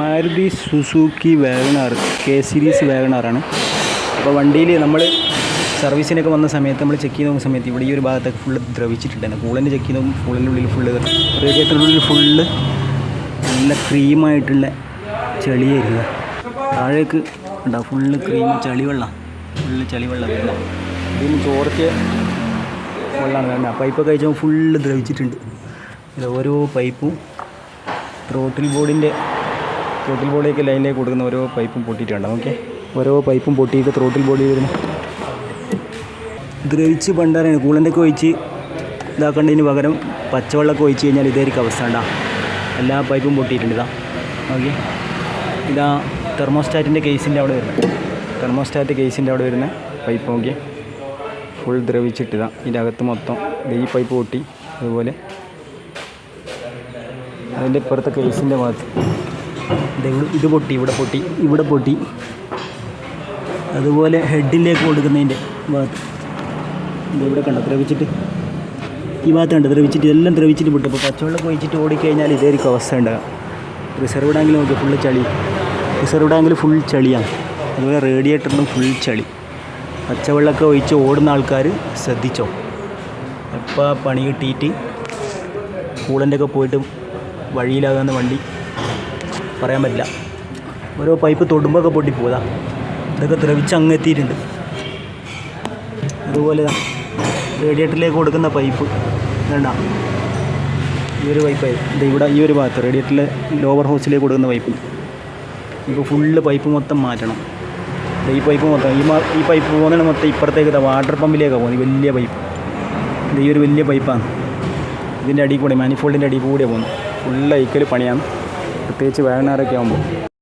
Maruti Suzuki WagonR K series വാഗണാറാണ്. അപ്പോൾ വണ്ടിയിൽ നമ്മൾ സർവീസിനൊക്കെ വന്ന സമയത്ത് നമ്മൾ ചെക്ക് ചെയ്ത് നോക്കുന്ന സമയത്ത് ഇവിടെ ഈ ഒരു ഭാഗത്തൊക്കെ ഫുള്ള് ദ്രവിച്ചിട്ടുണ്ടായിരുന്നു കൂളിന്റെ ചെക്ക് ചെയ്ത് നോക്കും കൂളിന്റെ ഉള്ളിൽ ഫുള്ള് റേഡിയേറ്ററിന്റെ ഉള്ളിൽ ഫുള്ള് നല്ല ക്രീമായിട്ടുള്ള ചെളിയായിരുന്നു താഴേക്ക് ഉണ്ടാവും ഫുള്ള് ക്രീം ചളിവെള്ളം. ഫുള്ള് ചളിവെള്ളം വരുന്നത് ഇതിന് ചോർച്ച വെള്ളമാണ് വരുന്നത് പൈപ്പൊക്കെ കഴിച്ചപ്പോൾ ഫുള്ള് ദ്രവിച്ചിട്ടുണ്ട്. ഓരോ പൈപ്പും ത്രോട്ടിൽ ബോർഡിന്റെ ത്രോട്ടിൽ ബോഡിയൊക്കെ ലൈനിലേക്ക് കൊടുക്കുന്ന ഓരോ പൈപ്പും പൊട്ടിയിട്ടുണ്ട് ഓക്കെ ഓരോ പൈപ്പും പൊട്ടിയിട്ട് ത്രോട്ടിൽ ബോഡി വരുന്നു. ദ്രവിച്ച് പണ്ടാറാണ് കൂളന്റൊക്കെ ഒഴിച്ച് ഇതാക്കേണ്ടതിന് പകരം പച്ചവെള്ളമൊക്കെ ഒഴിച്ച് കഴിഞ്ഞാൽ ഇതായിരിക്കും അവസ്ഥ ഉണ്ടാ എല്ലാ പൈപ്പും പൊട്ടിയിട്ടുണ്ട് ഇതാ. ഓക്കെ ഇതാ തെർമോസ്റ്റാറ്റിന്റെ കേസിന്റെ അവിടെ വരുന്നത്. തെർമോസ്റ്റാറ്റ് കേസിന്റെ അവിടെ വരുന്ന പൈപ്പ് നോക്കി ഫുൾ ദ്രവിച്ചിട്ടിതാ ഇതിന്റെ അകത്ത് മൊത്തം ഈ പൈപ്പ് പൊട്ടി. അതുപോലെ അതിന്റെ ഇപ്പുറത്തെ കേസിന്റെ ഭാഗത്ത്. ഇവിടെ ഇത് പൊട്ടി ഇവിടെ പൊട്ടി ഇവിടെ പൊട്ടി. അതുപോലെ ഹെഡിലേക്ക് കൊടുക്കുന്നതിന്റെ ഭാഗത്ത്. ഇത് ഇവിടെ കണ്ടോ? ദ്രവിച്ചിട്ട്. ഈ ഭാഗത്ത് കണ്ടോ ദ്രവിച്ചിട്ട്. എല്ലാം ദ്രവിച്ചിട്ട് പൊട്ടി. അപ്പോൾ പച്ചവെള്ളം ഒഴിച്ചിട്ട് ഓടിക്കഴിഞ്ഞാൽ ഇതായിരിക്കും അവസ്ഥ ഉണ്ടാകുക റിസർവ് ടാങ്കിൽ നോക്കിയാൽ ഫുള്ള് ചളി. റിസർവ് ടാങ്കിൽ ഫുൾ ചളിയാണ്. അതുപോലെ റേഡിയേറ്ററിലും ഫുൾ ചളി. പച്ചവെള്ളമൊക്കെ ഒഴിച്ച് ഓടുന്ന ആൾക്കാർ ശ്രദ്ധിച്ചോ? എപ്പോൾ പണി കിട്ടിയിട്ട് കൂളന്റെ ഒക്കെ പോയിട്ട് വഴിയിലാകുന്ന വണ്ടി പറയാൻ പറ്റില്ല. ഓരോ പൈപ്പ് തൊടുമ്പൊക്കെ പൊട്ടിപ്പോതാ ഇതൊക്കെ ദ്രവിച്ച് അങ്ങ് എത്തിയിട്ടുണ്ട്. അതുപോലെ റേഡിയേറ്ററിലേക്ക് കൊടുക്കുന്ന പൈപ്പ്. വേണ്ട ഈ ഒരു പൈപ്പ് ഇത് ഇവിടെ ഈ ഒരു ഭാഗത്ത് റേഡിയേറ്ററിലെ ലോവർ ഹൗസിലേക്ക് കൊടുക്കുന്ന പൈപ്പ് ഇപ്പോൾ ഫുള്ള് പൈപ്പ് മൊത്തം മാറ്റണം. ഈ പൈപ്പ് മൊത്തം ഈ ഈ പൈപ്പ് പോകുന്നതിന് മൊത്തം ഇപ്പുറത്തേക്ക് വാട്ടർ പമ്പിലേക്കാണ് പോകുന്നത്. വലിയ പൈപ്പ് ഇത് ഈ ഒരു വലിയ പൈപ്പാണ് ഇതിന്റെ അടിയിൽ കൂടെ മാനിഫോൾഡിന്റെ അടിയിൽ കൂടെ പോകുന്നു ഫുള്ള് ഐക്കൽ പണിയാണ്. പ്രത്യേകിച്ച് വാഗനാറൊക്കെ ആകുമ്പോൾ